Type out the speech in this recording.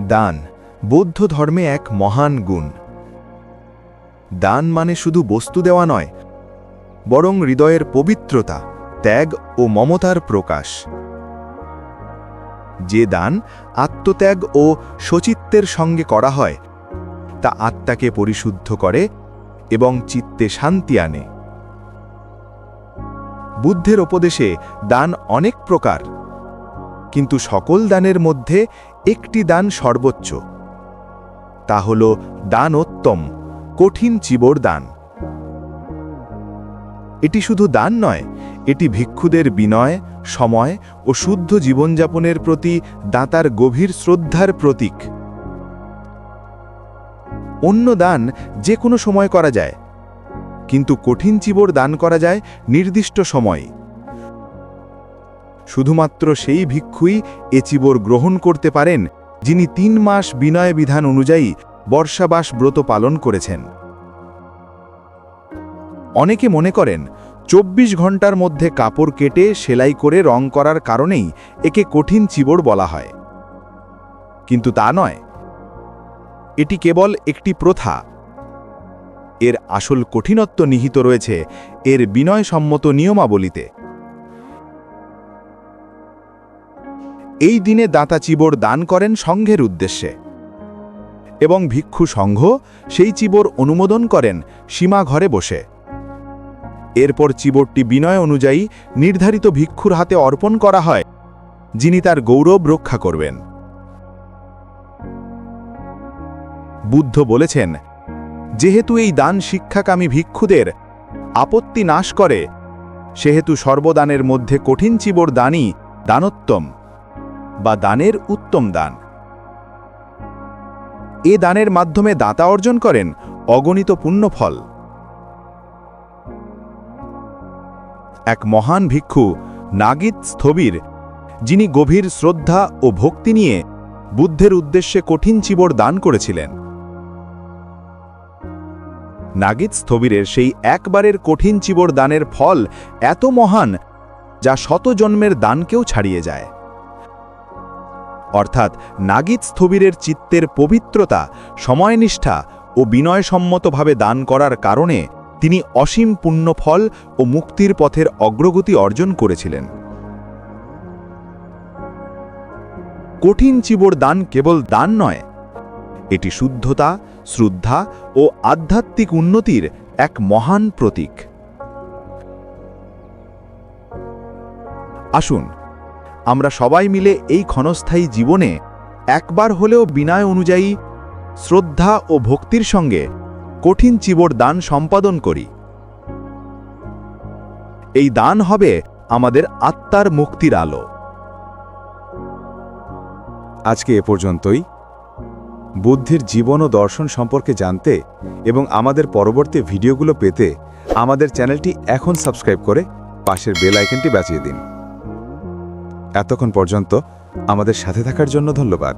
দান। বৌদ্ধ ধর্মে এক মহান গুণ। দান মানে শুধু বস্তু দেওয়া নয়, বরং হৃদয়ের পবিত্রতা, ত্যাগ ও মমতার প্রকাশ। যে দান আত্মত্যাগ ও শচিত্বের সঙ্গে করা হয়, তা আত্মাকে পরিশুদ্ধ করে এবং চিত্তে শান্তি আনে। বুদ্ধের উপদেশে দান অনেক প্রকার। কিন্তু সকল দানের মধ্যে একটি দান সর্বোচ্চ। তা হল দানোত্তম, কঠিন চিবর দান। এটি শুধু দান নয়, এটি ভিক্ষুদের বিনয়, সময় ও শুদ্ধ জীবনযাপনের প্রতি দাতার গভীর শ্রদ্ধার প্রতীক। অন্য দান যে কোনো সময় করা যায়, কিন্তু কঠিন চিবর দান করা যায় নির্দিষ্ট সময়। শুধুমাত্র সেই ভিক্ষুই এ চিবর গ্রহণ করতে পারেন, যিনি তিন মাস বিনয় বিধান অনুযায়ী বর্ষাবাস ব্রত পালন করেছেন। অনেকে মনে করেন, চব্বিশ ঘণ্টার মধ্যে কাপড় কেটে সেলাই করে রং করার কারণেই একে কঠিন চিবর বলা হয়। কিন্তু তা নয়। এটি কেবল একটি প্রথা। এর আসল কঠিনত্ব নিহিত রয়েছে এর বিনয়সম্মত নিয়মাবলীতে। এই দিনে দাতা চিবর দান করেন সংঘের উদ্দেশ্যে। এবং ভিক্ষু সংঘ সেই চিবর অনুমোদন করেন সীমা ঘরে বসে। এরপর চিবরটি বিনয় অনুযায়ী নির্ধারিত ভিক্ষুর হাতে অর্পণ করা হয়, যিনি তার গৌরব রক্ষা করবেন। বুদ্ধ বলেছেন, যেহেতু এই দান শিক্ষাকামী ভিক্ষুদের আপত্তি নাশ করে, সেহেতু সর্বদানের মধ্যে কঠিন চিবর দানই দানোত্তম। বা দানের উত্তম দান। এ দানের মাধ্যমে দাতা অর্জন করেন অগণিত পুণ্যফল। এক মহান ভিক্ষু নাগিত স্থবির, যিনি গভীর শ্রদ্ধা ও ভক্তি নিয়ে বুদ্ধের উদ্দেশ্যে কঠিন চিবর দান করেছিলেন। নাগিত স্থবিরের সেই একবারের কঠিন চিবর দানের ফল এত মহান, যা শত জন্মের দানকেও ছাড়িয়ে যায়। অর্থাৎ নাগিত স্থবিরের চিত্তের পবিত্রতা, সময়নিষ্ঠা ও বিনয়সম্মতভাবে দান করার কারণে তিনি অসীম পুণ্যফল ও মুক্তির পথের অগ্রগতি অর্জন করেছিলেন। কঠিন চিবর দান কেবল দান নয়, এটি শুদ্ধতা, শ্রদ্ধা ও আধ্যাত্মিক উন্নতির এক মহান প্রতীক। আসুন আমরা সবাই মিলে এই ক্ষণস্থায়ী জীবনে একবার হলেও বিনয় অনুযায়ী শ্রদ্ধা ও ভক্তির সঙ্গে কঠিন চিবর দান সম্পাদন করি। এই দান হবে আমাদের আত্মার মুক্তির আলো। আজকে এ পর্যন্তই। বুদ্ধির জীবন ও দর্শন সম্পর্কে জানতে এবং আমাদের পরবর্তী ভিডিওগুলো পেতে আমাদের চ্যানেলটি এখন সাবস্ক্রাইব করে পাশের বেল আইকনটি বাঁচিয়ে দিন। এতক্ষণ পর্যন্ত আমাদের সাথে থাকার জন্য ধন্যবাদ।